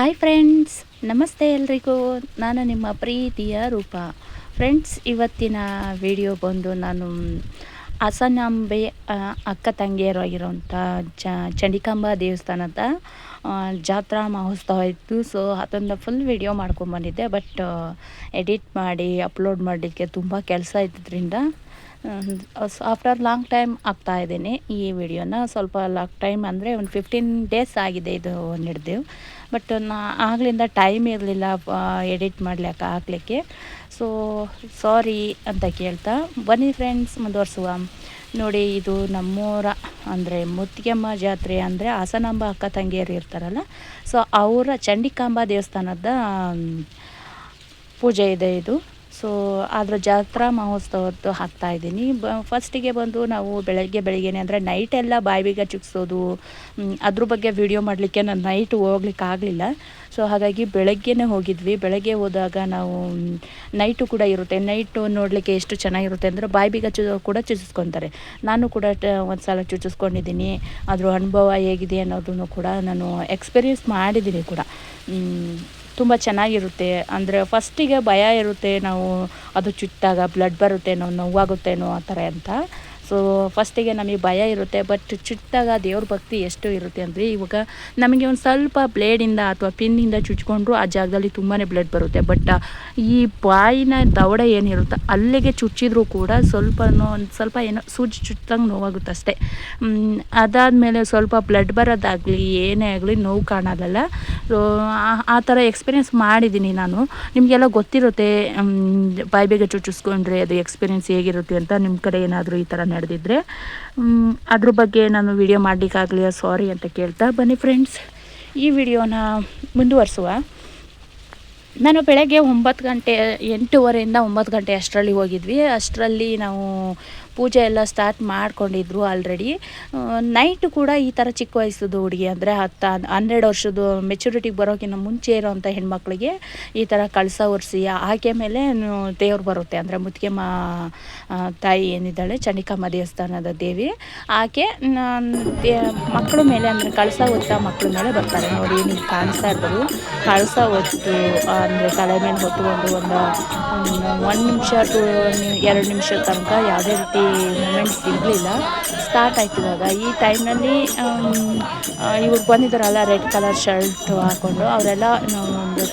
Hi friends ನಮಸ್ತೆ ಎಲ್ರಿಗೂ. ನಾನು ನಿಮ್ಮ ಪ್ರೀತಿಯ ರೂಪ. ಫ್ರೆಂಡ್ಸ್ ಇವತ್ತಿನ ವಿಡಿಯೋ ಬಂದು ನಾನು, ಅಸನಾಂಬೆ ಅಕ್ಕ ಅಕ್ಕ ತಂಗಿಯರಾಗಿರೋಂಥ ಚ ಚಂಡಿಕಾಂಬ ದೇವಸ್ಥಾನದ ಜಾತ್ರಾ ಮಹೋತ್ಸವ ಇತ್ತು. ಸೊ ಅದನ್ನು ಫುಲ್ ವಿಡಿಯೋ ಮಾಡ್ಕೊಂಡ್ಬಂದಿದ್ದೆ ಬಟ್ ಎಡಿಟ್ ಮಾಡಿ ಅಪ್ಲೋಡ್ ಮಾಡಲಿಕ್ಕೆ ತುಂಬ ಕೆಲಸ ಇದ್ದಿದ್ದರಿಂದ ಆಫ್ಟರ್ ಲಾಂಗ್ ಟೈಮ್ ಆಗ್ತಾ ಇದ್ದೀನಿ ಈ ವಿಡಿಯೋನ. ಸ್ವಲ್ಪ ಲಾಂಗ್ ಟೈಮ್ ಅಂದರೆ ಒಂದು ಫಿಫ್ಟೀನ್ ಡೇಸ್ ಆಗಿದೆ ಇದು ನಡೆದು. ಬಟ್ ನಾ ಆಗಲಿಂದ ಟೈಮ್ ಇರಲಿಲ್ಲ ಎಡಿಟ್ ಮಾಡ್ಲಿಕ್ಕೆ ಹಾಕ್ಲಿಕ್ಕೆ ಸೊ ಸಾರಿ ಅಂತ ಕೇಳ್ತಾ. ಬನ್ನಿ ಫ್ರೆಂಡ್ಸ್ ಮುಂದುವರ್ಸುವ. ನೋಡಿ, ಇದು ನಮ್ಮೂರ ಅಂದರೆ ಮುತ್ತಿಗೆಮ್ಮ ಜಾತ್ರೆ ಅಂದರೆ ಹಾಸನಾಂಬ ಅಕ್ಕ ತಂಗಿಯರು ಇರ್ತಾರಲ್ಲ. ಸೊ ಅವರ ಚಂಡಿಕಾಂಬ ದೇವಸ್ಥಾನದ ಪೂಜೆ ಇದೆ ಇದು. ಸೊ ಅದರ ಜಾತ್ರಾ ಮಹೋತ್ಸವದ್ದು ಹಾಕ್ತಾ ಇದ್ದೀನಿ. ಬ ಫಸ್ಟಿಗೆ ಬಂದು ನಾವು ಬೆಳಗ್ಗೆ ಬೆಳಿಗ್ಗೆನೆ ಅಂದರೆ ನೈಟ್ ಎಲ್ಲ ಬಾಯಿ ಬೀಗ ಚುಕ್ಸೋದು ಅದ್ರ ಬಗ್ಗೆ ವಿಡಿಯೋ ಮಾಡಲಿಕ್ಕೆ ನಾನು ನೈಟ್ ಹೋಗ್ಲಿಕ್ಕೆ ಆಗಲಿಲ್ಲ. ಸೊ, ಹಾಗಾಗಿ ಬೆಳಗ್ಗೆನೇ ಹೋಗಿದ್ವಿ. ಬೆಳಗ್ಗೆ ಹೋದಾಗ ನಾವು ನೈಟು ಕೂಡ ಇರುತ್ತೆ. ನೈಟು ನೋಡಲಿಕ್ಕೆ ಎಷ್ಟು ಚೆನ್ನಾಗಿರುತ್ತೆ ಅಂದರೆ ಬಾಯಿ ಬೀಗ ಚು, ಕೂಡ ಚುಚ್ಚಿಸ್ಕೊತಾರೆ ನಾನು ಕೂಡ ಒಂದು ಸಲ ಚುಚಿಸ್ಕೊಂಡಿದ್ದೀನಿ. ಅದ್ರ ಅನುಭವ ಹೇಗಿದೆ ಅನ್ನೋದನ್ನು ಕೂಡ ನಾನು ಎಕ್ಸ್ಪೀರಿಯನ್ಸ್ ಮಾಡಿದ್ದೀನಿ ಕೂಡ. ತುಂಬ ಚೆನ್ನಾಗಿರುತ್ತೆ. ಅಂದರೆ ಫಸ್ಟಿಗೆ ಭಯ ಇರುತ್ತೆ ನಾವು ಅದು ಚುಚ್ಚಿದಾಗ ಬ್ಲಡ್ ಬರುತ್ತೇನೋ ನೋವಾಗುತ್ತೇನೋ ಆ ಥರ ಅಂತ. ಸೊ ಫಸ್ಟಿಗೆ ನಮಗೆ ಭಯ ಇರುತ್ತೆ ಬಟ್ ಚುಚ್ಚಿದಾಗ ದೇವ್ರ ಭಕ್ತಿ ಎಷ್ಟು ಇರುತ್ತೆ ಅಂದರೆ ಇವಾಗ ನಮಗೆ ಒಂದು ಸ್ವಲ್ಪ ಬ್ಲೇಡಿಂದ ಅಥವಾ ಪಿನ್ನಿಂದ ಚುಚ್ಕೊಂಡ್ರು ಆ ಜಾಗದಲ್ಲಿ ತುಂಬಾ ಬ್ಲಡ್ ಬರುತ್ತೆ. ಬಟ್ ಈ ಬಾಯಿನ ದವಡೆ ಏನಿರುತ್ತೆ, ಅಲ್ಲಿಗೆ ಚುಚ್ಚಿದ್ರೂ ಕೂಡ ಸ್ವಲ್ಪ ಒಂದು ಸ್ವಲ್ಪ ಏನೋ ಸೂಜಿ ಚುಚ್ಚಂಗೆ ನೋವಾಗುತ್ತೆ ಅಷ್ಟೇ. ಅದಾದಮೇಲೆ ಸ್ವಲ್ಪ ಬ್ಲಡ್ ಬರೋದಾಗಲಿ, ಏನೇ ಆಗಲಿ ನೋವು ಕಾಣೋದಲ್ಲ ಆ ಥರ ಎಕ್ಸ್ಪೀರಿಯೆನ್ಸ್ ಮಾಡಿದ್ದೀನಿ ನಾನು. ನಿಮಗೆಲ್ಲ ಗೊತ್ತಿರುತ್ತೆ ಬಾಯಿ ಬೇಗ ಚುಚ್ಚಿಸ್ಕೊಂಡ್ರೆ ಅದು ಎಕ್ಸ್ಪೀರಿಯೆನ್ಸ್ ಹೇಗಿರುತ್ತೆ ಅಂತ. ನಿಮ್ಮ ಕಡೆ ಏನಾದರೂ ಈ ಥರ ನಡೆದಿದ್ರೆ. ಅದ್ರ ಬಗ್ಗೆ ನಾನು ವಿಡಿಯೋ ಮಾಡಲಿಕ್ಕಾಗಲಿಲ್ಲ ಸಾರಿ ಅಂತ ಕೇಳ್ತಾ ಬನ್ನಿ ಫ್ರೆಂಡ್ಸ್ ಈ ವಿಡಿಯೋನ ಮುಂದುವರಿಸುವ. ನಾನು ಬೆಳಗ್ಗೆ ಒಂಬತ್ತು ಗಂಟೆ ಎಂಟೂವರೆಯಿಂದ ಒಂಬತ್ತು ಗಂಟೆ ಅಷ್ಟರಲ್ಲಿ ಹೋಗಿದ್ವಿ. ಅಷ್ಟರಲ್ಲಿ ನಾವು ಪೂಜೆ ಎಲ್ಲ ಸ್ಟಾರ್ಟ್ ಮಾಡ್ಕೊಂಡಿದ್ರು ಆಲ್ರೆಡಿ ನೈಟ್ ಕೂಡ ಈ ಥರ ಚಿಕ್ಕ ವಯಸ್ಸದು ಹುಡುಗಿ ಅಂದರೆ ಹತ್ತು, ಹನ್ನೆರಡು ವರ್ಷದ ಮೆಚುರಿಟಿಗೆ ಬರೋಕ್ಕಿಂತ ಮುಂಚೆ ಇರೋವಂಥ ಹೆಣ್ಮಕ್ಳಿಗೆ ಈ ಥರ ಕಳಸ ಒರೆಸಿ, ಆಕೆ ಮೇಲೆ ದೇವ್ರು ಬರುತ್ತೆ ಅಂದರೆ ಮುತ್ತಿಗೆ ಮಾ ತಾಯಿ ಏನಿದ್ದಾಳೆ, ಚಂಡಿಕಾಮ ದೇವಸ್ಥಾನದ ದೇವಿ. ಆಕೆ ಮಕ್ಕಳ ಮೇಲೆ ಅಂದರೆ ಕಳಸ ಹೊತ್ತ ಮಕ್ಕಳ ಮೇಲೆ ಬರ್ತಾರೆ. ನೋಡಿ ನೀವು ಕಾಣಿಸ್ತಾ ಇರ್ಬೋದು. ಕಳಸ ಹೊತ್ತು ಅಂದರೆ ತಲೆ ಮೇಲೆ ಹೊತ್ತುಕೊಂಡು ಒಂದು ಒಂದು ನಿಮಿಷ ಟು ಎರಡು ನಿಮಿಷ ತನಕ ಯಾವುದೇ ರೀತಿ ಮೂಮೆಂಟ್ಸ್ ಇರಲಿಲ್ಲ ಸ್ಟಾರ್ಟ್ ಆಯ್ತು ಇವಾಗ. ಈ ಟೈಮ್ನಲ್ಲಿ ಇವ್ರು ಬಂದಿದ್ದಾರಲ್ಲ ರೆಡ್ ಕಲರ್ ಶರ್ಟ್ ಹಾಕ್ಕೊಂಡು ಅವರೆಲ್ಲ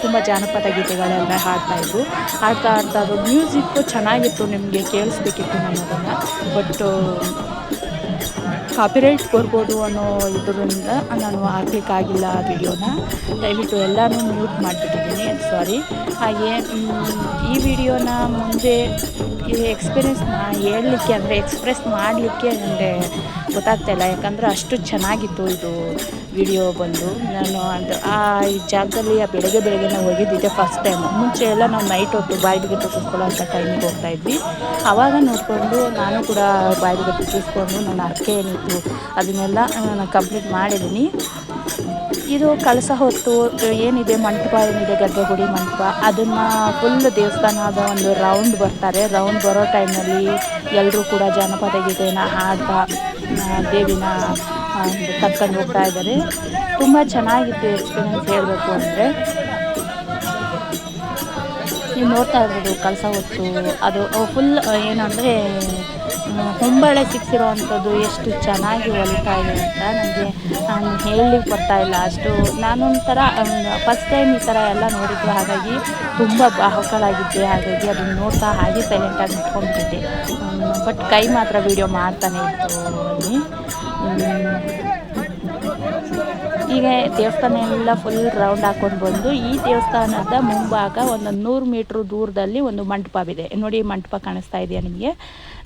ತುಂಬ ಜಾನಪದ ಗೀತೆಗಳೆಲ್ಲ ಹಾಡ್ತಾಯಿದ್ರು ಹಾಡ್ತಾ ಹಾಡ್ತಾ ಅದು ಮ್ಯೂಸಿಕ್ಕು ಚೆನ್ನಾಗಿತ್ತು, ನಿಮಗೆ ಕೇಳಿಸ್ಬೇಕಿತ್ತು ನಾನು ಅದನ್ನು ಬಟ್ ಕಾಪಿರೈಟ್ ಬರ್ಬೋದು ಅನ್ನೋ ಇದರಿಂದ ನಾನು ಹಾಕ್ಲಿಕ್ಕಾಗಿಲ್ಲ ಆ ವಿಡಿಯೋನ. ದಯವಿಟ್ಟು ಎಲ್ಲನೂ ಮ್ಯೂಟ್ ಮಾಡಿಬಿಟ್ಟಿದ್ದೀನಿ. ಸಾರಿ ಹಾಗೆ ಈ ವಿಡಿಯೋನ ಮುಂದೆ ಎಕ್ಸ್ಪೀರಿಯೆನ್ಸ್ ಹೇಳಲಿಕ್ಕೆ ಅಂದರೆ ಎಕ್ಸ್ಪ್ರೆಸ್ ಮಾಡಲಿಕ್ಕೆ ನನಗೆ ಗೊತ್ತಾಗ್ತಾ ಇಲ್ಲ. ಯಾಕಂದರೆ ಅಷ್ಟು ಚೆನ್ನಾಗಿತ್ತು ಇದು ವಿಡಿಯೋ ಬಂದು. ನಾನು ಅದು ಆ ಈ ಜಾಗದಲ್ಲಿ ಆ ಬೆಳಗ್ಗೆ ಬೆಳಗ್ಗೆ ನಾವು ಹೋಗಿದ್ದಿದ್ದೆ ಫಸ್ಟ್ ಟೈಮ್ ಮುಂಚೆ ಎಲ್ಲ ನಾವು ನೈಟ್ ಹೊತ್ತು ಬಾಯಿಗೆ ತುಳಿಸ್ಕೊಳ್ಳೋ ಅಂತ ಟೈಮಿಗೆ ಹೋಗ್ತಾ ಇದ್ವಿ. ಆವಾಗ ನೋಡಿಕೊಂಡು ನಾನು ಕೂಡ ಬಾಯಿಗೆ ಚೂಸ್ಕೊಂಡು ನನ್ನ ಅರ್ಕೆ ಏನಿತ್ತು ಅದನ್ನೆಲ್ಲ ನಾನು ಕಂಪ್ಲೀಟ್ ಮಾಡಿದ್ದೀನಿ. ಇದು ಕಳಸ ಹೊತ್ತು ಏನಿದೆ ಮಂಟಪ, ಏನಿದೆ ಗರ್ಭಗುಡಿ ಮಂಟಪ, ಅದನ್ನು ಫುಲ್ ದೇವಸ್ಥಾನದ ಒಂದು ರೌಂಡ್ ಬರ್ತಾರೆ. ರೌಂಡ್ ಬರೋ ಟೈಮ್ನಲ್ಲಿ ಎಲ್ಲರೂ ಕೂಡ ಜಾನಪದ ಗೀತೆನ ಹಾಡ್ತಾ ದೇವಿನ ಕರ್ಕೊಂಡು ಹೋಗ್ತಾ ಇದ್ದಾರೆ ತುಂಬ ಚೆನ್ನಾಗಿತ್ತು ಎಕ್ಸ್ಪೀರಿಯನ್ಸ್ ಹೇಳಬೇಕು ಅಂದರೆ. ನೀವು ನೋಡ್ತಾ ಇರ್ಬೋದು ಕಳಸ ಹೊತ್ತು. ಅದು ಫುಲ್ ಏನಂದರೆ ಹೊಂಬಳೆ ಸಿಕ್ಕಿರೋವಂಥದ್ದು ಎಷ್ಟು ಚೆನ್ನಾಗಿ ಹೊಲಿತಾ ಇದೆ ಅಂತ ನನಗೆ ನಾನು ಹೇಳಲಿಕ್ಕೆ ಬರ್ತಾ ಇಲ್ಲ. ಅಷ್ಟು ನಾನೊಂಥರ ಫಸ್ಟ್ ಟೈಮ್ ಈ ಥರ ಎಲ್ಲ ನೋಡಿದ್ದು ಹಾಗಾಗಿ ತುಂಬ ಬಾಹಕಳಾಗಿದ್ದೆ ಹಾಗಾಗಿ ಅದನ್ನು ನೋಡ್ತಾ ಹಾಗೆ ಸೈಲೆಂಟಾಗಿ ನಿಂತ್ಕೊಂಡ್ಬಿಟ್ಟಿದ್ದೆ. ಬಟ್ ಕೈ ಮಾತ್ರ ವೀಡಿಯೋ ಮಾಡ್ತಾನೆ ಇತ್ತು ಅಲ್ಲಿ. ಈಗ ದೇವಸ್ಥಾನ ಎಲ್ಲ ಫುಲ್ ರೌಂಡ್ ಹಾಕೊಂಡು ಬಂದು ಈ ದೇವಸ್ಥಾನದ ಮುಂಭಾಗ ಒಂದು ನೂರು ಮೀಟ್ರ್ ದೂರದಲ್ಲಿ ಒಂದು ಮಂಟಪವಿದೆ. ನೋಡಿ ಮಂಟಪ ಕಾಣಿಸ್ತಾ ಇದೆಯಾ ನಿಮಗೆ?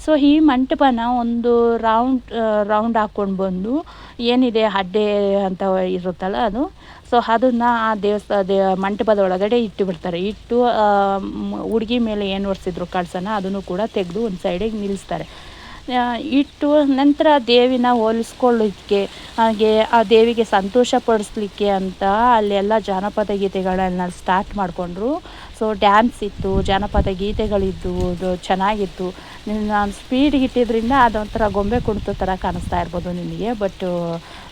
ಸೊ ಈ ಮಂಟಪನ ಒಂದು ರೌಂಡ್ ರೌಂಡ್ ಹಾಕ್ಕೊಂಡು ಬಂದು ಏನಿದೆ ಅಡ್ಡೆ ಅಂತ ಇರುತ್ತಲ್ಲ ಅದು. ಸೊ ಅದನ್ನು ಆ ದೇವಸ್ಥಾನ ದೇ, ಮಂಟಪದ ಒಳಗಡೆ ಇಟ್ಟು ಬಿಡ್ತಾರೆ. ಇಟ್ಟು ಹುಡುಗಿ ಮೇಲೆ ಏನು ಒರೆಸಿದ್ರು ಕಳ್ಸನ, ಅದನ್ನು ಕೂಡ ತೆಗೆದು ಒಂದು ಸೈಡಿಗೆ ನಿಲ್ಲಿಸ್ತಾರೆ ಇಟ್ಟು ನಂತರ ದೇವಿನ ಹೋಲಿಸ್ಕೊಳ್ಳಿಕ್ಕೆ, ಹಾಗೆ ಆ ದೇವಿಗೆ ಸಂತೋಷ ಪಡಿಸ್ಲಿಕ್ಕೆ ಅಂತ ಅಲ್ಲೆಲ್ಲ ಜಾನಪದ ಗೀತೆಗಳನ್ನು ಸ್ಟಾರ್ಟ್ ಮಾಡಿಕೊಂಡ್ರು. ಸೊ ಡ್ಯಾನ್ಸ್ ಇತ್ತು, ಜಾನಪದ ಗೀತೆಗಳಿದ್ದವು ಚೆನ್ನಾಗಿತ್ತು. ನಾನು ಸ್ಪೀಡ್ ಇಟ್ಟಿದ್ರಿಂದ ಅದೊಂಥರ ಗೊಂಬೆ ಕುಣಿತ ಥರ ಕಾಣಿಸ್ತಾ ಇರ್ಬೋದು ನಿಮಗೆ ಬಟ್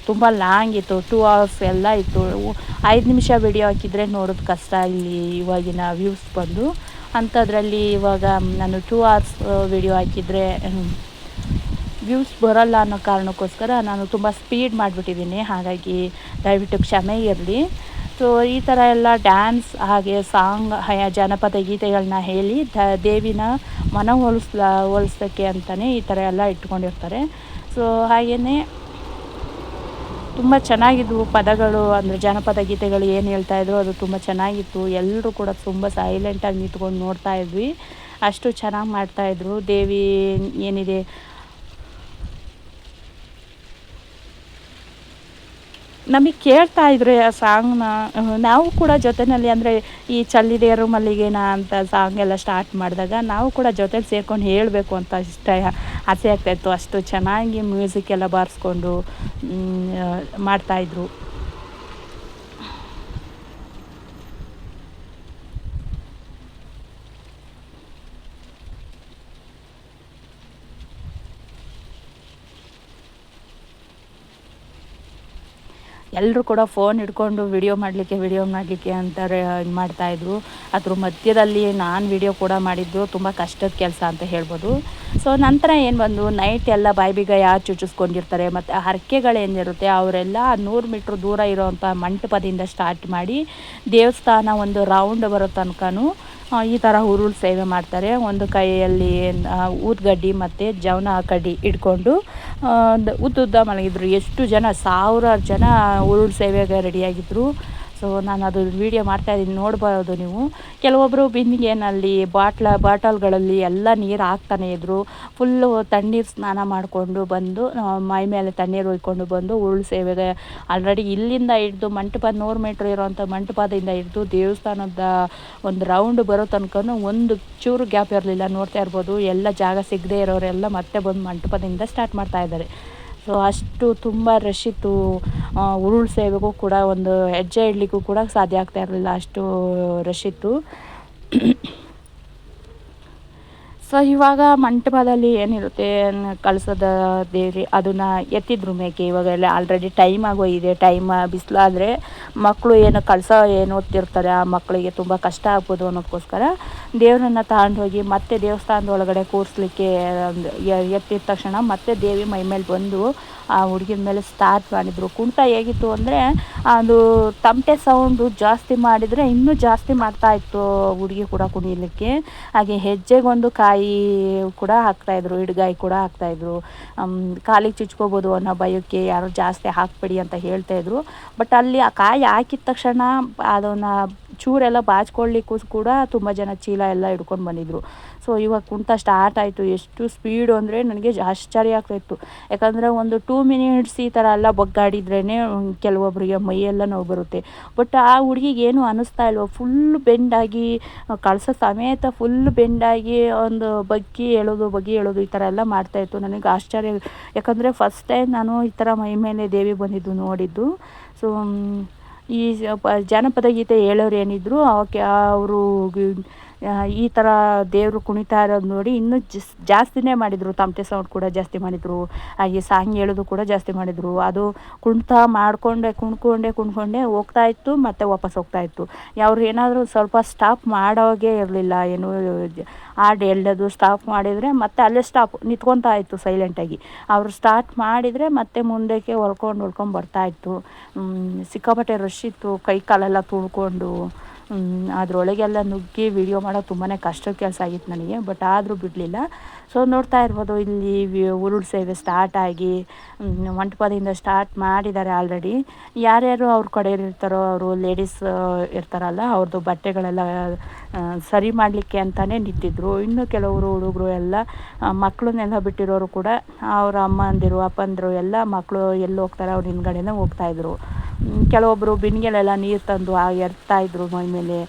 ತುಂಬ ಲಾಂಗ್ ಇತ್ತು ಟೂ ಅವರ್ಸ್ ಎಲ್ಲ ಇತ್ತು. ಐದು ನಿಮಿಷ ವಿಡಿಯೋ ಹಾಕಿದರೆ ನೋಡೋದು ಕಷ್ಟ, ಇಲ್ಲಿ ಇವಾಗಿನ ವ್ಯೂಸ್ ಬಂದು. ಅಂಥದ್ರಲ್ಲಿ ಇವಾಗ ನಾನು ಟೂ ಅವರ್ಸ್ ವಿಡಿಯೋ ಹಾಕಿದರೆ ವ್ಯೂಸ್ ಬರೋಲ್ಲ ಅನ್ನೋ ಕಾರಣಕ್ಕೋಸ್ಕರ ನಾನು ತುಂಬ ಸ್ಪೀಡ್ ಮಾಡಿಬಿಟ್ಟಿದ್ದೀನಿ. ಹಾಗಾಗಿ ದಯವಿಟ್ಟು ಕ್ಷಮೆ ಇರಲಿ. ಸೊ ಈ ಥರ ಎಲ್ಲ ಡ್ಯಾನ್ಸ್ ಹಾಗೆ ಸಾಂಗ್ ಜನಪದ ಗೀತೆಗಳನ್ನ ಹೇಳಿ, ದ, ದೇವಿನ ಮನ ಒಲಿಸ್ಲ ಹೋಲಿಸೋಕ್ಕೆ ಅಂತಲೇ ಈ ಥರ ಎಲ್ಲ ಇಟ್ಕೊಂಡಿರ್ತಾರೆ. ಸೊ ಹಾಗೆಯೇ ತುಂಬ ಚೆನ್ನಾಗಿದ್ವು ಪದಗಳು. ಅಂದರೆ ಜನಪದ ಗೀತೆಗಳು ಏನು ಹೇಳ್ತಾಯಿದ್ರು ಅದು ತುಂಬ ಚೆನ್ನಾಗಿತ್ತು. ಎಲ್ಲರೂ ಕೂಡ ತುಂಬ ಸೈಲೆಂಟಾಗಿ ನಿಂತ್ಕೊಂಡು ನೋಡ್ತಾ ಇದ್ವಿ. ಅಷ್ಟು ಚೆನ್ನಾಗಿ ಮಾಡ್ತಾಯಿದ್ರು ದೇವಿ ಏನಿದೆ? ನಮಗೆ ಕೇಳ್ತಾ ಇದ್ರೆ ಆ ಸಾಂಗ್ನ ನಾವು ಕೂಡ ಜೊತೆಯಲ್ಲಿ ಅಂದರೆ ಈ ಚಲ್ಲಿದೆಯರು ಮಲ್ಲಿಗೆನ ಅಂತ ಸಾಂಗ್ ಎಲ್ಲ ಸ್ಟಾರ್ಟ್ ಮಾಡಿದಾಗ ನಾವು ಕೂಡ ಜೊತೆಲಿ ಸೇರ್ಕೊಂಡು ಹೇಳಬೇಕು ಅಂತ ಇಷ್ಟ, ಆಸೆ ಆಗ್ತಾಯಿತ್ತು ಅಷ್ಟು ಚೆನ್ನಾಗಿ ಮ್ಯೂಸಿಕ್ ಎಲ್ಲ ಬಾರಿಸ್ಕೊಂಡು ಮಾಡ್ತಾಯಿದ್ರು ಎಲ್ಲರೂ ಕೂಡ ಫೋನ್ ಹಿಡ್ಕೊಂಡು ವಿಡಿಯೋ ಮಾಡಲಿಕ್ಕೆ ವಿಡಿಯೋ ಮಾಡಲಿಕ್ಕೆ ಅಂತಾರೆ ಇದು ಮಾಡ್ತಾಯಿದ್ರು ಅದ್ರ ಮಧ್ಯದಲ್ಲಿ ನಾನು ವಿಡಿಯೋ ಕೂಡ ಮಾಡಿದ್ದು ತುಂಬ ಕಷ್ಟದ ಕೆಲಸ ಅಂತ ಹೇಳ್ಬೋದು. ಸೊ ನಂತರ ಏನು ಬಂದು ನೈಟ್ ಎಲ್ಲ ಬಾಯಿ ಬೀಗ ಯಾರು ಚುಚ್ಚಿಸ್ಕೊಂಡಿರ್ತಾರೆ, ಮತ್ತು ಹರಕೆಗಳೇನಿರುತ್ತೆ ಅವರೆಲ್ಲ ನೂರು ಮೀಟ್ರ್ ದೂರ ಇರೋವಂಥ ಮಂಟಪದಿಂದ ಸ್ಟಾರ್ಟ್ ಮಾಡಿ ದೇವಸ್ಥಾನ ಒಂದು ರೌಂಡ್ ಬರೋ ತನಕನೂ ಈ ಥರ ಹುರುಳು ಸೇವೆ ಮಾಡ್ತಾರೆ. ಒಂದು ಕೈಯಲ್ಲಿ ಊದ್ಗಡ್ಡಿ ಮತ್ತು ಜವನ ಕಡ್ಡಿ ಇಟ್ಕೊಂಡು ಉದ್ದುದ್ದ ಮಲಗಿದ್ರು. ಎಷ್ಟು ಜನ, ಸಾವಿರಾರು ಜನ ಉರುಳು ಸೇವೆಗೆ ರೆಡಿಯಾಗಿದ್ದರು ಸೊ ನಾನು ಅದು ವೀಡಿಯೋ ಮಾಡ್ತಾಯಿದ್ದೀನಿ ನೋಡ್ಬೋದು ನೀವು. ಕೆಲವೊಬ್ಬರು ಬಿಂದಿಗೆನಲ್ಲಿ ಬಾಟ್ಲ, ಬಾಟಲ್ಗಳಲ್ಲಿ ಎಲ್ಲ ನೀರು ಹಾಕ್ತಾನೆ ಇದ್ದರು ಫುಲ್ಲು ತಣ್ಣೀರು ಸ್ನಾನ ಮಾಡಿಕೊಂಡು ಬಂದು ಮೈ ಮೇಲೆ ತಣ್ಣೀರು ಹೊಯ್ಕೊಂಡು ಬಂದು ಉರುಳು ಸೇವೆಗೆ ಆಲ್ರೆಡಿ ಇಲ್ಲಿಂದ ಹಿಡ್ದು ಮಂಟಪ ನೂರು ಮೀಟ್ರ್ ಇರೋವಂಥ ಮಂಟಪದಿಂದ ಹಿಡ್ದು ದೇವಸ್ಥಾನದ ಒಂದು ರೌಂಡ್ ಬರೋ ತನಕ ಒಂದು ಚೂರು ಗ್ಯಾಪ್ ಇರಲಿಲ್ಲ. ನೋಡ್ತಾ ಇರ್ಬೋದು, ಎಲ್ಲ ಜಾಗ ಸಿಗದೆ ಇರೋರೆಲ್ಲ ಮತ್ತೆ ಬಂದು ಮಂಟಪದಿಂದ ಸ್ಟಾರ್ಟ್ ಮಾಡ್ತಾ ಇದ್ದಾರೆ. ಸೊ ಅಷ್ಟು ತುಂಬ ರಶ್ ಇತ್ತು. ಉರುಳು ಸೇವೆಗೂ ಕೂಡ ಒಂದು ಹೆಜ್ಜೆ ಇಡಲಿಕ್ಕೂ ಕೂಡ ಸಾಧ್ಯ ಆಗ್ತಾ ಇರಲಿಲ್ಲ. ಅಷ್ಟು ರಶ್ ಇತ್ತು. ಸೊ ಇವಾಗ ಮಂಟಪದಲ್ಲಿ ಏನಿರುತ್ತೆ ಕಳಿಸೋದ ದೇವ್ರಿ, ಅದನ್ನು ಎತ್ತಿದ್ರು ಮೇಕೆ. ಇವಾಗೆಲ್ಲ ಆಲ್ರೆಡಿ ಟೈಮ್ ಆಗೋಗಿದೆ ಟೈಮ್ ಬಿಸಿಲಾದರೆ ಮಕ್ಕಳು ಏನು ಕಳಸ ಏನು ಓದ್ತಿರ್ತಾರೆ, ಆ ಮಕ್ಕಳಿಗೆ ತುಂಬ ಕಷ್ಟ ಆಗ್ಬೋದು ಅನ್ನೋದಕ್ಕೋಸ್ಕರ ದೇವರನ್ನು ತಗೊಂಡೋಗಿ ಮತ್ತೆ ದೇವಸ್ಥಾನದ ಒಳಗಡೆ ಕೂರಿಸ್ಲಿಕ್ಕೆ ಎತ್ತಿದ ತಕ್ಷಣ ಮತ್ತೆ ದೇವಿ ಮೈ ಮೇಲೆ ಬಂದು ಆ ಹುಡುಗಿನ ಮೇಲೆ ಸ್ಟಾರ್ಟ್ ಮಾಡಿದರು. ಕುಣಿತ ಹೇಗಿತ್ತು ಅಂದರೆ, ಅದು ತಮಟೆ ಸೌಂಡು ಜಾಸ್ತಿ ಮಾಡಿದರೆ ಇನ್ನೂ ಜಾಸ್ತಿ ಮಾಡ್ತಾ ಇತ್ತು ಹುಡುಗಿ ಕೂಡ ಕುಣಿಲಿಕ್ಕೆ. ಹಾಗೆ ಹೆಜ್ಜೆಗೊಂದು ಕಾಯಿ ಕೂಡ ಹಾಕ್ತಾಯಿದ್ರು ಹಿಡ್ಗಾಯಿ ಕೂಡ ಹಾಕ್ತಾಯಿದ್ರು ಕಾಲಿಗೆ ಚುಚ್ಕೋಬೋದು ಅನ್ನೋ ಭಯಕ್ಕೆ ಯಾರು ಜಾಸ್ತಿ ಹಾಕ್ಬೇಡಿ ಅಂತ ಹೇಳ್ತಾ ಇದ್ರು. ಬಟ್ ಅಲ್ಲಿ ಆ ಕಾಯಿ ಹಾಕಿದ ತಕ್ಷಣ ಅದನ್ನು ಚೂರೆಲ್ಲ ಬಾಚ್ಕೊಳ್ಳಿಕ್ಕೂ ಕೂಡ ತುಂಬ ಜನ ಚೀಲ ಎಲ್ಲ ಹಿಡ್ಕೊಂಡು ಬಂದಿದ್ರು. ಸೊ ಇವಾಗ ಕುಂಟ ಸ್ಟಾರ್ಟ್ ಆಯಿತು. ಎಷ್ಟು ಸ್ಪೀಡು ಅಂದರೆ ನನಗೆ ಆಶ್ಚರ್ಯ ಆಗ್ತಾಯಿತ್ತು. ಯಾಕಂದರೆ ಒಂದು ಟೂ ಮಿನಿಟ್ಸ್ ಈ ಥರ ಎಲ್ಲ ಬಗ್ಗಾಡಿದ್ರೇ ಕೆಲವೊಬ್ಬರಿಗೆ ಮೈಯೆಲ್ಲ ನೋವು ಬರುತ್ತೆ. ಬಟ್ ಆ ಹುಡುಗಿಗೆ ಏನು ಅನ್ನಿಸ್ತಾ ಇಲ್ವ ಫುಲ್ ಬೆಂಡಾಗಿ ಕಳ್ಸೋ ಸಮೇತ ಫುಲ್ ಬೆಂಡಾಗಿ ಒಂದು ಬಗ್ಗಿ ಹೇಳೋದು ಬಗ್ಗಿ ಹೇಳೋದು ಈ ಥರ ಎಲ್ಲ ಮಾಡ್ತಾಯಿತ್ತು. ನನಗೆ ಆಶ್ಚರ್ಯ ಯಾಕಂದರೆ ಫಸ್ಟ್ ಟೈಮ್ ನಾನು ಈ ಥರ ಮೈ ಮೇಲೆ ದೇವಿ ಬಂದಿದ್ದು ನೋಡಿದ್ದು. ಸೊ ಈ ಜಾನಪದ ಗೀತೆ ಹೇಳೋರು ಏನಿದ್ರು, ಅವಕ್ಕೆ ಅವರು ಈ ಥರ ದೇವರು ಕುಣಿತಾ ಇರೋದು ನೋಡಿ ಇನ್ನೂ ಜಸ್ ಜಾಸ್ತಿನೇ ಮಾಡಿದರು. ತಮಟೆ ಸೌಂಡ್ ಕೂಡ ಜಾಸ್ತಿ ಮಾಡಿದರು. ಹಾಗೆ ಸಾಂಗ್ ಹೇಳೋದು ಕೂಡ ಜಾಸ್ತಿ ಮಾಡಿದರು. ಅದು ಕುಣ್ತಾ ಮಾಡಿಕೊಂಡೆ, ಕುಣ್ಕೊಂಡೆ ಕುಣ್ಕೊಂಡೆ ಹೋಗ್ತಾ ಇತ್ತು, ಮತ್ತು ವಾಪಸ್ ಹೋಗ್ತಾ ಇತ್ತು. ಅವ್ರು ಏನಾದರೂ ಸ್ವಲ್ಪ ಸ್ಟಾಪ್ ಮಾಡೋಗೆ ಇರಲಿಲ್ಲ. ಏನು, ಹಾಡು ಹೇಳೋದು ಸ್ಟಾಪ್ ಮಾಡಿದರೆ ಮತ್ತೆ ಅಲ್ಲೇ ಸ್ಟಾಪ್ ನಿಂತ್ಕೊತಾ ಇತ್ತು ಸೈಲೆಂಟಾಗಿ ಅವರು ಸ್ಟಾರ್ಟ್ ಮಾಡಿದರೆ ಮತ್ತೆ ಮುಂದಕ್ಕೆ ಹೊಲ್ಕೊಂಡು ಹೊಲ್ಕೊಂಡು ಬರ್ತಾಯಿತ್ತು ಸಿಕ್ಕಾಪಟ್ಟೆ ರಶ್ ಇತ್ತು. ಕೈ ಕಾಲೆಲ್ಲ ತುಳ್ಕೊಂಡು. ಅದರೊಳಗೆಲ್ಲ ನುಗ್ಗಿ ವಿಡಿಯೋ ಮಾಡೋ ತುಂಬಾ ಕಷ್ಟದ ಕೆಲಸ ಆಗಿತ್ತು ನನಗೆ ಬಟ್ ಆದರೂ ಬಿಡಲಿಲ್ಲ. ಸೊ ನೋಡ್ತಾ ಇರ್ಬೋದು, ಇಲ್ಲಿ ಉರುಳು ಸೇವೆ ಸ್ಟಾರ್ಟ್ ಆಗಿ ಮಂಟಪದಿಂದ ಸ್ಟಾರ್ಟ್ ಮಾಡಿದ್ದಾರೆ ಆಲ್ರೆಡಿ ಯಾರ್ಯಾರು ಅವ್ರ ಕಡೆ ಇರ್ತಾರೋ, ಅವರು ಲೇಡೀಸ್ ಇರ್ತಾರಲ್ಲ ಅವ್ರದ್ದು ಬಟ್ಟೆಗಳೆಲ್ಲ ಸರಿ ಮಾಡಲಿಕ್ಕೆ ಅಂತಲೇ ನಿಂತಿದ್ರು. ಇನ್ನು ಕೆಲವರು ಹುಡುಗರು ಎಲ್ಲ ಮಕ್ಕಳನ್ನೆಲ್ಲ ಬಿಟ್ಟಿರೋರು ಕೂಡ ಅವರ ಅಮ್ಮಂದಿರು, ಅಪ್ಪಂದಿರು ಎಲ್ಲ ಮಕ್ಕಳು ಎಲ್ಲಿ ಹೋಗ್ತಾರೆ ಅವ್ರ ಹಿಂದ್ಗಡೆನೇ ಹೋಗ್ತಾಯಿದ್ರು ಕೆಲವೊಬ್ಬರು ಬಿನ್ಗೆಲೆಲ್ಲ ನೀರು ತಂದು ಎರ್ತಾಯಿದ್ರು ಮೈ ಮೇಲೆ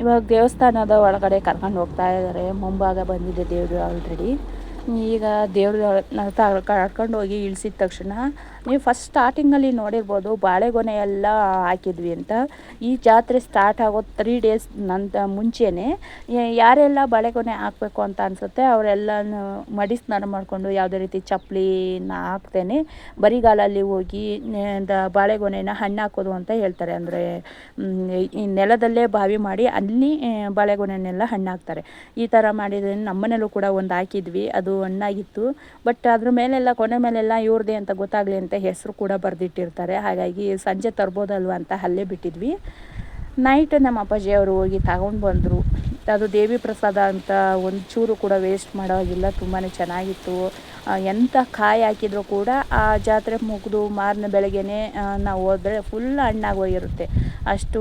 ಇವಾಗ ದೇವಸ್ಥಾನದ ಒಳಗಡೆ ಕರ್ಕೊಂಡು ಹೋಗ್ತಾ ಇದ್ದಾರೆ ಮುಂಭಾಗ ಬಂದಿದೆ ದೇವರು ಆಲ್ರೆಡಿ ಈಗ ದೇವ್ರ ಕರ್ಕೊಂಡು ಹೋಗಿ ಇಳಿಸಿದ ತಕ್ಷಣ ನೀವು ಫಸ್ಟ್ ಸ್ಟಾರ್ಟಿಂಗಲ್ಲಿ ನೋಡಿರ್ಬೋದು, ಬಾಳೆಗೊನೆ ಎಲ್ಲ ಹಾಕಿದ್ವಿ ಅಂತ. ಈ ಜಾತ್ರೆ ಸ್ಟಾರ್ಟ್ ಆಗೋ ತ್ರೀ ಡೇಸ್ ನಂತ ಮುಂಚೆನೇ ಯಾರೆಲ್ಲ ಬಾಳೆಗೊನೆ ಹಾಕಬೇಕು ಅಂತ ಅನಿಸುತ್ತೆ, ಅವರೆಲ್ಲನೂ ಮಡಿ ಸ್ನಾನ ಮಾಡಿಕೊಂಡು ಯಾವುದೇ ರೀತಿ ಚಪ್ಪಲಿನ ಹಾಕ್ತೇನೆ. ಬರಿಗಾಲಲ್ಲಿ ಹೋಗಿ ಬಾಳೆಗೊನೆನ ಹಣ್ಣು ಹಾಕೋದು ಅಂತ ಹೇಳ್ತಾರೆ. ಅಂದರೆ ಈ ನೆಲದಲ್ಲೇ ಬಾವಿ ಮಾಡಿ ಅಲ್ಲಿ ಬಾಳೆಗೊನೆನೆಲ್ಲ ಹಣ್ಣು ಹಾಕ್ತಾರೆ. ಈ ಥರ ಮಾಡಿದ್ರೆ ನಮ್ಮನೇಲೂ ಕೂಡ ಒಂದು ಹಾಕಿದ್ವಿ. ಅದು ಹಣ್ಣಾಗಿತ್ತು. ಬಟ್ ಅದ್ರ ಮೇಲೆಲ್ಲ, ಕೊನೆ ಮೇಲೆಲ್ಲ ಇವ್ರದೇ ಅಂತ ಗೊತ್ತಾಗಲಿ ಅಂತ ಹೆಸರು ಕೂಡ ಬರೆದಿಟ್ಟಿರ್ತಾರೆ. ಹಾಗಾಗಿ ಸಂಜೆ ತರ್ಬೋದಲ್ವ ಅಂತ ಅಲ್ಲೇ ಬಿಟ್ಟಿದ್ವಿ. ನೈಟ್ ನಮ್ಮ ಅಪ್ಪಾಜಿ ಅವರು ಹೋಗಿ ತಗೊಂಡು ಬಂದರು. ಅದು ದೇವಿ ಪ್ರಸಾದ ಅಂತ ಒಂದು ಚೂರು ಕೂಡ ವೇಸ್ಟ್ ಮಾಡೋ ಹಾಗಿಲ್ಲ ತುಂಬಾ ಚೆನ್ನಾಗಿತ್ತು. ಎಂಥ ಕಾಯಿ ಹಾಕಿದರೂ ಕೂಡ ಆ ಜಾತ್ರೆ ಮುಗಿದು ಮಾರನೇ ಬೆಳಗ್ಗೆನೇ ನಾವು ಹೋದರೆ ಫುಲ್ ಹಣ್ಣಾಗೋಗಿರುತ್ತೆ. ಅಷ್ಟು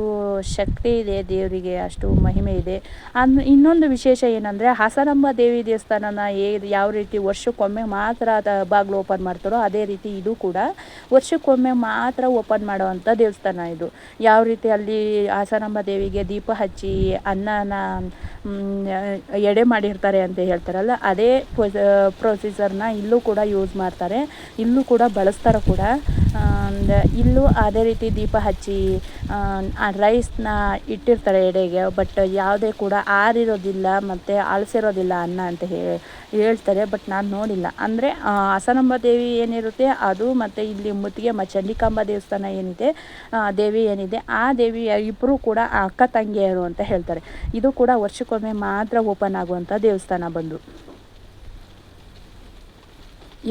ಶಕ್ತಿ ಇದೆ ದೇವರಿಗೆ, ಅಷ್ಟು ಮಹಿಮೆ ಇದೆ. ಅನ್, ಇನ್ನೊಂದು ವಿಶೇಷ ಏನಂದರೆ ಹಾಸನಾಂಬ ದೇವಿ ದೇವಸ್ಥಾನನ ಏ ಯಾವ ರೀತಿ ವರ್ಷಕ್ಕೊಮ್ಮೆ ಮಾತ್ರ ಬಾಗಿಲು ಓಪನ್ ಮಾಡ್ತಾರೋ ಅದೇ ರೀತಿ ಇದು ಕೂಡ ವರ್ಷಕ್ಕೊಮ್ಮೆ ಮಾತ್ರ ಓಪನ್ ಮಾಡುವಂಥ ದೇವಸ್ಥಾನ ಇದು. ಯಾವ ರೀತಿ ಅಲ್ಲಿ ಹಾಸನಾಂಬ ದೇವಿಗೆ ದೀಪ ಹಚ್ಚಿ ಅನ್ನನ ಎಡೆ ಮಾಡಿರ್ತಾರೆ ಅಂತ ಹೇಳ್ತಾರಲ್ಲ, ಅದೇ ಪ್ರೊಸೀಜರ್ನ ಇಲ್ಲೂ ಕೂಡ ಯೂಸ್ ಮಾಡ್ತಾರೆ. ಇಲ್ಲೂ ಕೂಡ ಬಳಸ್ತಾರೆ ಕೂಡ. ಇಲ್ಲೂ ಅದೇ ರೀತಿ ದೀಪ ಹಚ್ಚಿ ರೈಸ್ನ ಇಟ್ಟಿರ್ತಾರೆ ಎಡೆಗೆ ಬಟ್ ಯಾವುದೇ ಕೂಡ ಆರಿರೋದಿಲ್ಲ ಮತ್ತು ಅಳಿಸಿರೋದಿಲ್ಲ ಅನ್ನ ಅಂತ ಹೇಳ್ತಾರೆ ಬಟ್ ನಾನು ನೋಡಿಲ್ಲ. ಅಂದರೆ ಹಸನಂಬ ದೇವಿ ಏನಿರುತ್ತೆ, ಅದು ಮತ್ತು ಇಲ್ಲಿ ಮುತ್ತಿಗೆ ಮ, ಚಂಡಿಕಾಂಬ ದೇವಸ್ಥಾನ ಏನಿದೆ ದೇವಿ ಏನಿದೆ, ಆ ದೇವಿ ಇಬ್ಬರು ಕೂಡ ಅಕ್ಕ ತಂಗಿಯರು ಅಂತ ಹೇಳ್ತಾರೆ. ಇದು ಕೂಡ ವರ್ಷಕ್ಕೊಮ್ಮೆ ಮಾತ್ರ ಓಪನ್ ಆಗುವಂಥ ದೇವಸ್ಥಾನ ಬಂದು.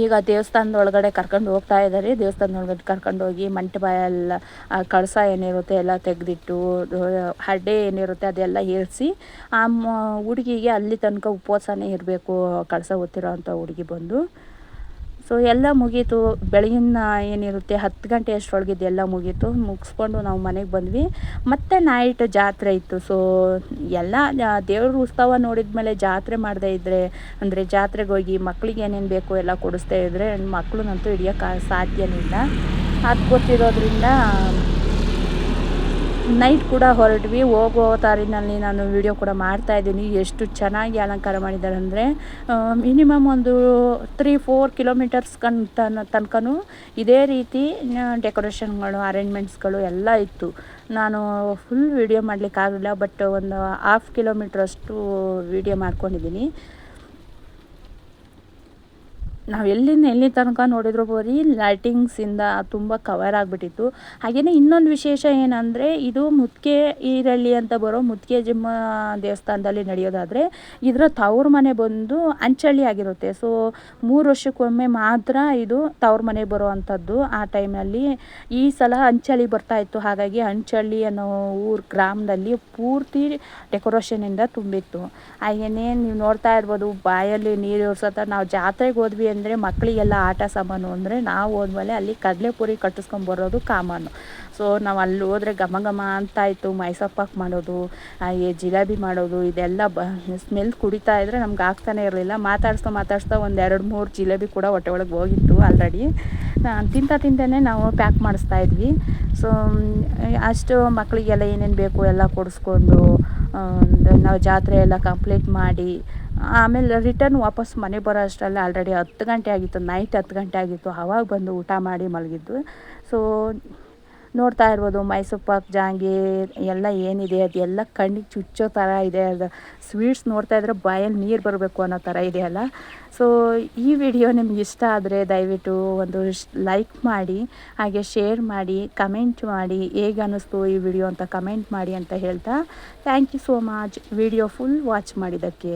ಈಗ ದೇವಸ್ಥಾನದ ಒಳಗಡೆ ಕರ್ಕೊಂಡು ಹೋಗ್ತಾ ಇದ್ದಾರೆ. ದೇವಸ್ಥಾನದೊಳಗಡೆ ಕರ್ಕೊಂಡು ಹೋಗಿ ಮಂಟಪ ಎಲ್ಲ ಕಳಸ ಏನಿರುತ್ತೆ ಎಲ್ಲ ತೆಗೆದಿಟ್ಟು ಹಡ್ಡೆ ಏನಿರುತ್ತೆ ಅದೆಲ್ಲ ಏರಿಸಿ, ಆ ಹುಡುಗಿಗೆ ಅಲ್ಲಿ ತನಕ ಉಪವಾಸನೇ ಇರಬೇಕು ಕಳಸ ಹೊತ್ತಿರೋ ಅಂಥ ಹುಡುಗಿ ಬಂದು. ಸೊ ಎಲ್ಲ ಮುಗೀತು. ಬೆಳಗಿನ ಏನಿರುತ್ತೆ, ಹತ್ತು ಗಂಟೆ ಇದೆಲ್ಲ ಮುಗೀತು. ಮುಗಿಸ್ಕೊಂಡು ನಾವು ಮನೆಗೆ ಬಂದ್ವಿ. ಮತ್ತು ನೈಟ್ ಜಾತ್ರೆ ಇತ್ತು. ಸೊ ಎಲ್ಲ ದೇವ್ರ ಉತ್ಸವ ನೋಡಿದ ಮೇಲೆ ಜಾತ್ರೆ ಮಾಡದೇ ಇದ್ದರೆ ಅಂದರೆ ಜಾತ್ರೆಗೆ ಹೋಗಿ ಮಕ್ಳಿಗೆ ಏನೇನು ಬೇಕು ಎಲ್ಲ ಕೊಡಿಸ್ತಾ ಇದ್ದರೆ ಮಕ್ಕಳನ್ನಂತೂ ಹಿಡಿಯೋಕ್ಕೆ ಸಾಧ್ಯನೇ ಇಲ್ಲ. ಅದು ಗೊತ್ತಿರೋದ್ರಿಂದ ನೈಟ್ ಕೂಡ ಹೊರಟ್ವಿ. ಹೋಗೋ ದಾರಿನಲ್ಲಿ ನಾನು ವಿಡಿಯೋ ಕೂಡ ಮಾಡ್ತಾ ಇದ್ದೀನಿ. ಎಷ್ಟು ಚೆನ್ನಾಗಿ ಅಲಂಕಾರ ಮಾಡಿದ್ದಾರೆ ಅಂದರೆ ಮಿನಿಮಮ್ ಒಂದು ತ್ರೀ ಫೋರ್ ಕಿಲೋಮೀಟರ್ಸ್ ಕನ್, ತನ, ತನಕನೂ ಇದೇ ರೀತಿ ಡೆಕೋರೇಷನ್ಗಳು ಅರೇಂಜ್ಮೆಂಟ್ಸ್ಗಳು ಎಲ್ಲ ಇತ್ತು. ನಾನು ಫುಲ್ ವೀಡಿಯೋ ಮಾಡಲಿಕ್ಕಾಗಲಿಲ್ಲ ಬಟ್ ಒಂದು ಹಾಫ್ ಕಿಲೋಮೀಟ್ರಷ್ಟು ವೀಡಿಯೋ ಮಾಡ್ಕೊಂಡಿದ್ದೀನಿ. ನಾವು ಎಲ್ಲಿಂದ ಎಲ್ಲಿ ತನಕ ನೋಡಿದ್ರು ಬರೀ ಲೈಟಿಂಗ್ಸಿಂದ ತುಂಬ ಕವರ್ ಆಗಿಬಿಟ್ಟಿತ್ತು. ಹಾಗೆಯೇ ಇನ್ನೊಂದು ವಿಶೇಷ ಏನಂದರೆ ಇದು ಮುತ್ಕೆ ಈರಳ್ಳಿ ಅಂತ ಬರೋ ಮುತ್ಕೆ ಜಿಮ್ಮ ದೇವಸ್ಥಾನದಲ್ಲಿ ನಡೆಯೋದಾದರೆ ಇದರ ತವ್ರ ಮನೆ ಬಂದು ಅಂಚಳ್ಳಿ ಆಗಿರುತ್ತೆ. ಸೊ ಮೂರು ವರ್ಷಕ್ಕೊಮ್ಮೆ ಮಾತ್ರ ಇದು ತವ್ರ ಮನೆ ಬರೋ ಅಂಥದ್ದು ಆ ಟೈಮಲ್ಲಿ ಈ ಸಲ ಅಂಚಳ್ಳಿ ಬರ್ತಾಯಿತ್ತು ಹಾಗಾಗಿ ಅಂಚಳ್ಳಿ ಅನ್ನೋ ಊರು ಗ್ರಾಮದಲ್ಲಿ ಪೂರ್ತಿ ಡೆಕೋರೇಷನಿಂದ ತುಂಬಿತ್ತು. ಹಾಗೆಯೇ ನೀವು ನೋಡ್ತಾ ಇರ್ಬೋದು, ಬಾಯಲ್ಲಿ ನೀರು ಸತ ನಾವು ಜಾತ್ರೆಗೆ ಹೋದ್ವಿ ಅಂದರೆ ಮಕ್ಕಳಿಗೆಲ್ಲ ಆಟ ಸಾಮಾನು ಅಂದರೆ ನಾವು ಹೋದ್ಮೇಲೆ ಅಲ್ಲಿ ಕಡಲೆಪುರಿ ಕಟ್ಟಿಸ್ಕೊಂಬರೋದು ಕಾಮನ್ನು ಸೊ ನಾವು ಅಲ್ಲಿ ಹೋದ್ರೆ ಘಮ ಘಮ ಅಂತ ಇತ್ತು ಮೈಸೂರು ಮಾಡೋದು ಹಾಗೆ ಜಿಲೇಬಿ ಮಾಡೋದು, ಇದೆಲ್ಲ ಬ, ಸ್ಮೆಲ್ ಕುಡಿತಾ ಇದ್ದರೆ ನಮ್ಗೆ ಆಗ್ತಾನೆ ಇರಲಿಲ್ಲ. ಮಾತಾಡ್ಸ್ತಾ ಮಾತಾಡಿಸ್ತಾ ಒಂದು ಎರಡು ಮೂರು ಜಿಲೇಬಿ ಕೂಡ ಹೊಟ್ಟೆ ಒಳಗೆ ಹೋಗಿತ್ತು ಆಲ್ರೆಡಿ ತಿಂತ ತಿಂತನೇ ನಾವು ಪ್ಯಾಕ್ ಮಾಡಿಸ್ತಾ ಇದ್ವಿ. ಸೊ ಅಷ್ಟು ಮಕ್ಕಳಿಗೆಲ್ಲ ಏನೇನು ಬೇಕು ಎಲ್ಲ ಕೊಡಿಸ್ಕೊಂಡು ನಾವು ಜಾತ್ರೆ ಎಲ್ಲ ಕಂಪ್ಲೀಟ್ ಮಾಡಿ ಆಮೇಲೆ ರಿಟರ್ನ್ ವಾಪಸ್ ಮನೆಗೆ ಬರೋ ಅಷ್ಟರಲ್ಲಿ ಆಲ್ರೆಡಿ ಹತ್ತು ಗಂಟೆ ಆಗಿತ್ತು ನೈಟ್ ಹತ್ತು ಗಂಟೆ ಆಗಿತ್ತು, ಆವಾಗ ಬಂದು ಊಟ ಮಾಡಿ ಮಲಗಿದ್ದು. ಸೊ ನೋಡ್ತಾ ಇರ್ಬೋದು, ಮೈಸೂರು ಪಾಕ್ ಜಾಂಗೀರ್ ಎಲ್ಲ ಏನಿದೆ, ಅದೆಲ್ಲ ಕಣ್ಣಿಗೆ ಚುಚ್ಚೋ ಥರ ಇದೆ. ಅದು ಸ್ವೀಟ್ಸ್ ನೋಡ್ತಾ ಇದ್ರೆ ಬಾಯಲ್ಲಿ ನೀರು ಬರಬೇಕು ಅನ್ನೋ ಥರ ಇದೆಯಲ್ಲ ಸೊ ಈ ವಿಡಿಯೋ ನಿಮ್ಗೆ ಇಷ್ಟ ಆದರೆ ದಯವಿಟ್ಟು ಒಂದು ಲೈಕ್ ಮಾಡಿ, ಹಾಗೆ ಶೇರ್ ಮಾಡಿ ಕಮೆಂಟ್ ಮಾಡಿ, ಹೇಗೆ ಅನ್ನಿಸ್ತು ಈ ವಿಡಿಯೋ ಅಂತ ಕಮೆಂಟ್ ಮಾಡಿ ಅಂತ ಹೇಳ್ತಾ. Thank you so much video full watch ಮಾಡಿದ್ದಕ್ಕೆ.